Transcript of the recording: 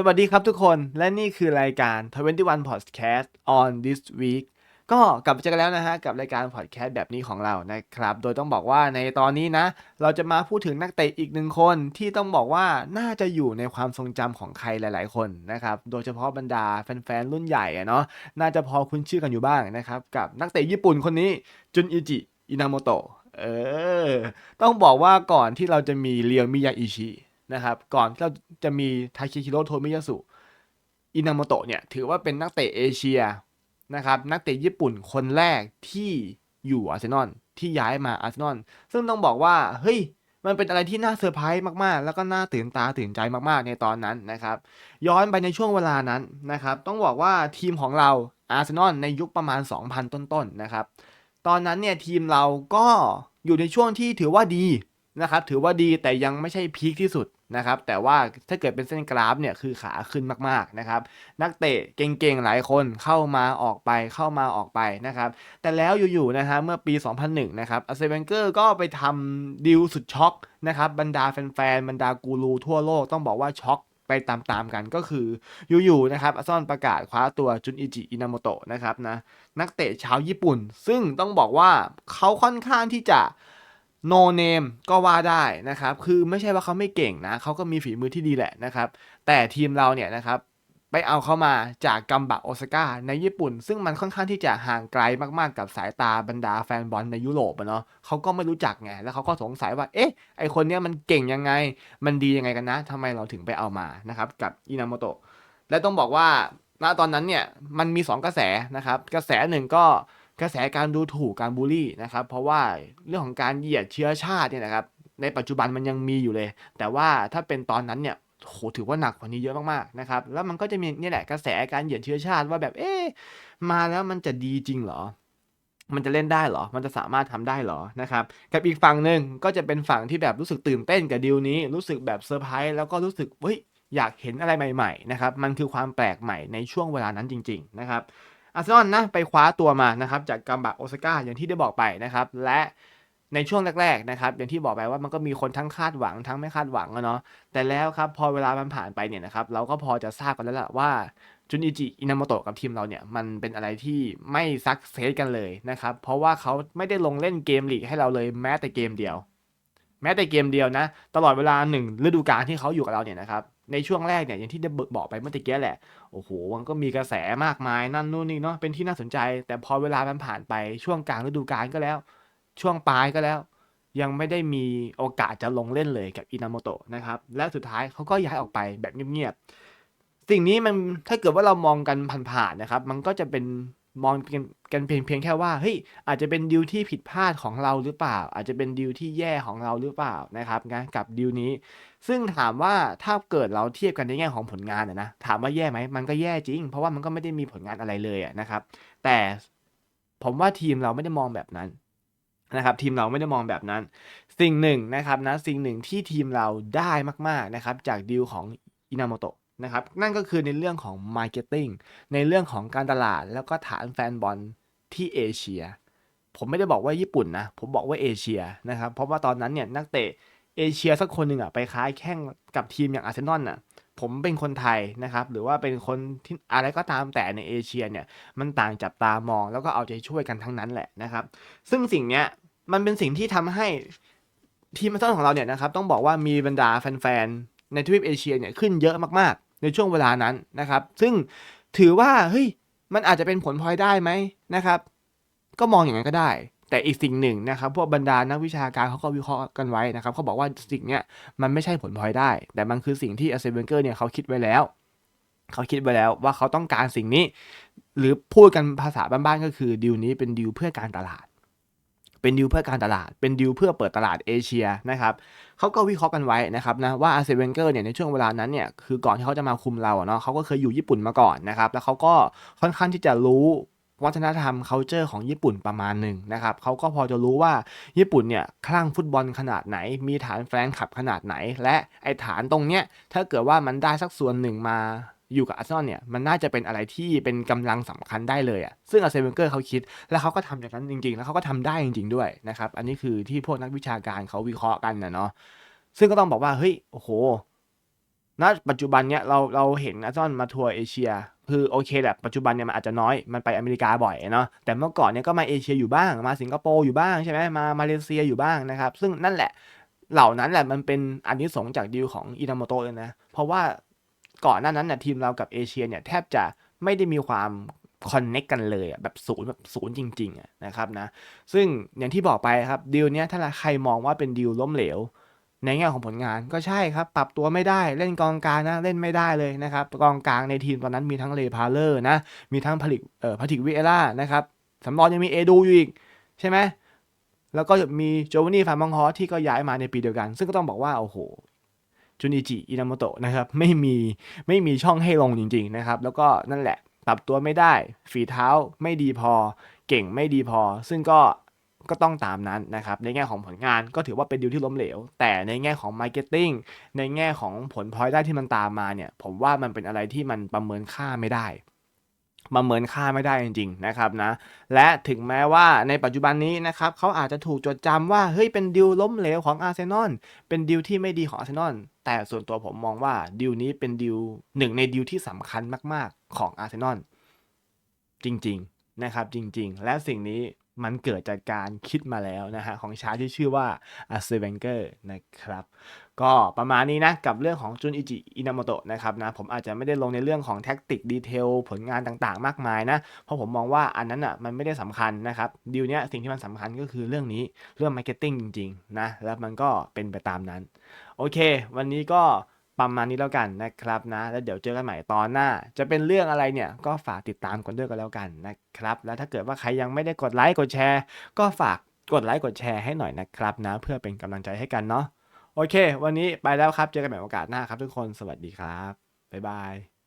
สวัสดีครับทุกคนและนี่คือรายการ 21 Podcast on this week ก็กลับมาเจอกันแล้วนะฮะ กับรายการพอดแคสต์แบบนี้ของเรานะครับ โดยต้องบอกว่าในตอนนี้นะ เราจะมาพูดถึงนักเตะอีกหนึ่งคนที่ต้องบอกว่าน่าจะอยู่ในความทรงจำของใครหลาย ๆ คนนะครับ โดยเฉพาะบรรดาแฟน ๆ รุ่นใหญ่เนาะน่าจะพอคุ้นชื่อกันอยู่บ้างนะครับ กับนักเตะญี่ปุ่นคนนี้จุนอิจิอินาโมโตะเออต้องบอกว่าก่อนที่เราจะมีเรียวมิยาอิชิ นะครับ ก่อนที่เราจะมีทาเคฮิโร่โทมิยาสุ อินามโตะเนี่ย ถือว่าเป็นนักเตะเอเชียนะครับ นักเตะญี่ปุ่นคนแรกที่อยู่อาร์เซนอลที่ย้ายมาอาร์เซนอลซึ่งต้องบอกว่า เฮ้ย มันเป็นอะไรที่น่าเซอร์ไพรส์มาก ๆ แล้วก็น่าตื่นตาตื่นใจมาก ๆ ในตอนนั้นนะครับ ย้อนไปในช่วงเวลานั้นนะครับ ต้องบอกว่าทีมของเราอาร์เซนอลในยุคประมาณ 2,000 ต้นๆนะครับ ตอนนั้นเนี่ยทีมเราก็อยู่ในช่วงที่ถือว่าดีนะครับ ถือว่าดีแต่ยังไม่ใช่พีคที่สุด นะครับแต่ว่าถ้าเกิดเป็นเส้นกราฟเนี่ยคือขาขึ้นมากๆนะครับนักเตะเก่งๆหลายคนเข้ามาออกไปเข้ามาออกไปนะครับแต่แล้วอยู่ๆนะฮะเมื่อปี 2001 นะครับอาเซนเวนเกอร์ก็ไปทำดีลสุดช็อกนะครับบรรดาแฟนๆบรรดากูรูทั่วโลกต้องบอกว่าช็อกไปตามๆกันก็คืออยู่ๆนะครับอาซอลประกาศคว้าตัวจุนอิจิอินามโตะนะครับนะนักเตะชาวญี่ปุ่น ซึ่งต้องบอกว่าเขาค่อนข้างที่จะ โนเนมก็ว่าได้นะครับ คือไม่ใช่ว่าเขาไม่เก่งนะ เขาก็มีฝีมือที่ดีแหละนะครับ แต่ทีมเราเนี่ยนะครับไปเอาเข้ามาจากกัมบะโอซาก้าในญี่ปุ่น ซึ่งมันค่อนข้างที่จะห่างไกลมากๆกับสายตาบรรดาแฟนบอลในยุโรปอะเนาะเขาก็ไม่รู้จักไง แล้วเขาก็สงสัยว่า เอ๊ะ ไอคนเนี้ยมันเก่งยังไง มันดียังไงกันนะทำไมเราถึงไปเอามานะครับกับอินามโตะ และต้องบอกว่าณตอนนั้นเนี่ยมันมี 2 กระแสนะครับ กระแสหนึ่งก็ กระแสการดูถูกการบูลลี่นะครับ เพราะว่าเรื่องของการเหยียดเชื้อชาติเนี่ยนะครับ ในปัจจุบันมันยังมีอยู่เลย แต่ว่าถ้าเป็นตอนนั้นเนี่ยโหถือว่าหนักกว่านี้เยอะมากๆนะครับ แล้วมันก็จะมีนี่แหละกระแสการเหยียดเชื้อชาติว่าแบบเอ๊ะมาแล้วมันจะดีจริงเหรอ มันจะเล่นได้เหรอ มันจะสามารถทำได้เหรอนะครับ กับอีกฝั่งหนึ่งก็จะเป็นฝั่งที่แบบรู้สึกตื่นเต้นกับดีลนี้ รู้สึกแบบเซอร์ไพรส์แล้วก็รู้สึกเฮ้ยอยากเห็นอะไรใหม่ ๆ นะครับ มันคือความแปลกใหม่ในช่วงเวลานั้นจริง ๆ นะครับ อาร์เซนอลนะไปคว้าตัวมานะครับจากกัมบะโอซาก้าอย่างที่ได้บอกไปนะครับและในช่วงแรกๆนะครับอย่างที่บอกไปว่ามันก็มีคนทั้งคาดหวังทั้งไม่คาดหวังอะเนาะแต่แล้วครับพอเวลามันผ่านไปเนี่ยนะครับเราก็พอจะทราบกันแล้วล่ะว่าจุนอิจิอินามโตะกับทีมเราเนี่ยมันเป็นอะไรที่ไม่ซักเซสกันเลยนะครับเพราะว่าเขาไม่ได้ลงเล่นเกมลีกให้เราเลยแม้แต่เกมเดียว แม้แต่เกมเดียวนะ ตลอดเวลาหนึ่งฤดูกาลที่เขาอยู่กับเราเนี่ยนะครับในช่วงแรกเนี่ยอย่างที่ได้บอกไปเมื่อตะกี้แหละโอ้โหมันก็มีกระแสมากมายนั่นนู่นนี่เนาะเป็นที่น่าสนใจ แต่พอเวลามันผ่านไปช่วงกลางฤดูกาลก็แล้ว ช่วงปลายก็แล้ว ยังไม่ได้มีโอกาสจะลงเล่นเลยกับอินาโมโตะนะครับและสุดท้ายเขาก็ย้ายออกไปแบบเงียบๆสิ่งนี้มันถ้าเกิดว่าเรามองกันผ่านๆนะครับ มันก็จะเป็น มองกันเพียงเพียงแค่ว่าเฮ้ยอาจจะเป็นดีลที่ผิดพลาดของเราหรือเปล่า อาจจะเป็นดีลที่แย่ของเราหรือเปล่านะครับนะกับดีลนี้ ซึ่งถามว่าถ้าเกิดเราเทียบกันในแง่ของผลงานนะถามว่าแย่ไหมมันก็แย่จริง เพราะว่ามันก็ไม่ได้มีผลงานอะไรเลยนะครับ แต่ผมว่าทีมเราไม่ได้มองแบบนั้นนะครับทีมเราไม่ได้มองแบบนั้น สิ่งหนึ่งนะครับนะสิ่งหนึ่งที่ทีมเราได้มากๆนะครับจากดีลของอินาโมโตะ นะครับนั่นก็คือในเรื่องของมาร์เก็ตติ้งในเรื่องของการตลาดแล้วก็ฐานแฟนบอลที่เอเชีย ผมไม่ได้บอกว่าญี่ปุ่นนะ ผมบอกว่าเอเชียนะครับเพราะว่าตอนนั้นเนี่ยนักเตะเอเชียสักคนหนึ่งอะไปค้ายแข่งกับทีมอย่างอาร์เซนอลอะผมเป็นคนไทยนะครับหรือว่าเป็นคนที่อะไรก็ตามแต่ในเอเชียเนี่ยมันต่างจับตามองแล้วก็เอาใจช่วยกันทั้งนั้นแหละนะครับ ซึ่งสิ่งเนี้ยมันเป็นสิ่งที่ทำให้ทีมอาร์เซนอลของเราเนี่ยนะครับต้องบอกว่ามีบรรดาแฟนๆในทวีปเอเชียเนี่ยขึ้นเยอะมากๆ ในช่วงเวลานั้นนะครับ ซึ่งถือว่าเฮ้ยมันอาจจะเป็นผลพลอยได้ไหมนะครับ ก็มองอย่างนั้นก็ได้ แต่อีกสิ่งหนึ่งนะครับพวกบรรดานักวิชาการเขาก็วิเคราะห์กันไว้นะครับเขาบอกว่าสิ่งเนี้ยมันไม่ใช่ผลพลอยได้ แต่มันคือสิ่งที่อาเซเวนเกอร์เนี่ยเขาคิดไว้แล้วเขาคิดไว้แล้วว่าเขาต้องการสิ่งนี้ หรือพูดกันภาษาบ้านๆก็คือดีลนี้เป็นดีลเพื่อการตลาด เป็นดีลเพื่อการตลาด เป็นดีลเพื่อเปิดตลาดเอเชียนะครับเขาก็วิเคราะห์กันไว้นะครับนะว่าอาเซเวนเกอร์เนี่ยในช่วงเวลานั้นเนี่ยคือก่อนที่เขาจะมาคุมเราเนาะเขาก็เคยอยู่ญี่ปุ่นมาก่อนนะครับแล้วเขาก็ค่อนข้างที่จะรู้วัฒนธรรม culture ของญี่ปุ่นประมาณหนึ่งนะครับเขาก็พอจะรู้ว่าญี่ปุ่นเนี่ยคลั่งฟุตบอลขนาดไหน มีฐานแฟนคลับขนาดไหน และไอฐานตรงเนี้ยถ้าเกิดว่ามันได้สักส่วนหนึ่งมา อยู่กับอาร์เซนอลเนี่ยมันน่าจะเป็นอะไรที่เป็นกำลังสำคัญได้เลยอะ่ะซึ่งอาร์เซนเวนเกอร์เขาคิด แล้วเขาก็ทำอย่างนั้นจริง ๆ แล้วเขาก็ทำได้จริง ๆ ด้วยนะครับอันนี้คือที่พวกนักวิชาการเขาวิเคราะห์กันนะเนาะซึ่งก็ต้องบอกว่าเฮ้ยโอ้โหณปัจจุบันเนี้ยเราเราเห็นอาร์เซนอลมาทัวร์เอเชียคือโอเคแหละปัจจุบันเนี่ยมันอาจจะน้อยมันไปอเมริกาบ่อยเนาะแต่เมื่อก่อนเนี่ยก็มาเอเชียอยู่บ้างมาสิงคโปร์อยู่บ้างใช่ไหมมามาเลเซียอยู่บ้างนะครับ ซึ่งนั่นแหละเหล่านั้นแหละมันเป็นอันนี้สงจากดีลของอินามโตะเลยนะ เพราะว่า ก่อนหน้านั้นนะทีมเรากับเอเชียเนี่ยแทบจะไม่ได้มีความคอนเน็กกันเลยอะแบบศูนย์แบบศูนย์จริงๆอะนะครับนะซึ่งอย่างที่บอกไปครับดีลเนี้ยถ้าใครมองว่าเป็นดีลล้มเหลว ในแง่ของผลงานก็ใช่ครับ ปรับตัวไม่ได้เล่นกองกลางนะเล่นไม่ได้เลยนะครับกองกลางในทีมตอนนั้นมีทั้งเลพาเลอร์นะมีทั้งผลิตเอ่อพาติกวิเอล่านะครับสำรองยังมีเอดูอยู่อีก ใช่ไหมแล้วก็มีโจวานี่ฟาร์มองฮอที่ก็ย้ายมาในปีเดียวกัน ซึ่งก็ต้องบอกว่าโอ้โห จุนิจิอินามโตะนะครับไม่มีไม่มีช่องให้ลงจริงๆนะครับแล้วก็นั่นแหละปรับตัวไม่ได้ ฝีเท้าไม่ดีพอ เก่งไม่ดีพอ ซึ่งก็ก็ต้องตามนั้นนะครับ ในแง่ของผลงานก็ถือว่าเป็นดีลที่ล้มเหลว แต่ในแง่ของมาร์เก็ตติ้งในแง่ของผลพลอยได้ที่มันตามมาเนี่ย ผมว่ามันเป็นอะไรที่มันประเมินค่าไม่ได้ ประเมินค่าไม่ได้จริงๆนะครับนะและถึงแม้ว่าในปัจจุบันนี้นะครับเขาอาจจะถูกจดจำว่าเฮ้ยเป็นดิวล้มเหลวของอาร์เซนอลเป็นดิวที่ไม่ดีของอาร์เซนอลแต่ส่วนตัวผมมองว่าดิวนี้เป็นดิวหนึ่งในดิวที่สำคัญมาก ๆของอาร์เซนอลจริงๆนะครับจริงๆ และสิ่งนี้ มันเกิดจากการคิดมาแล้วนะฮะของชาที่ชื่อว่าอาร์เซเวนเกอร์นะครับก็ประมาณนี้นะกับเรื่องของจุนอิจิอินามโตะนะครับนะผมอาจจะไม่ได้ลงในเรื่องของแท็กติกดีเทลผลงานต่างๆ มากมายนะเพราะผมมองว่าอันนั้นอะมันไม่ได้สำคัญนะครับดีลเนี้ยสิ่งที่มันสำคัญก็คือเรื่องนี้เรื่องมาร์เก็ตติ้งจริงๆนะแล้วมันก็เป็นไปตามนั้น โอเค วันนี้ก็ ประมาณนี้แล้วกันนะครับนะ แล้วเดี๋ยวเจอกันใหม่ตอนหน้า จะเป็นเรื่องอะไรเนี่ยก็ฝากติดตามกันด้วยกันแล้วกันนะครับ แล้วถ้าเกิดว่าใครยังไม่ได้กดไลค์กดแชร์ ก็ฝากกดไลค์กดแชร์ให้หน่อยนะครับนะ เพื่อเป็นกำลังใจให้กันเนาะโอเค วันนี้ไปแล้วครับเจอกันใหม่โอกาสหน้าครับทุกคนสวัสดีครับบ๊ายบาย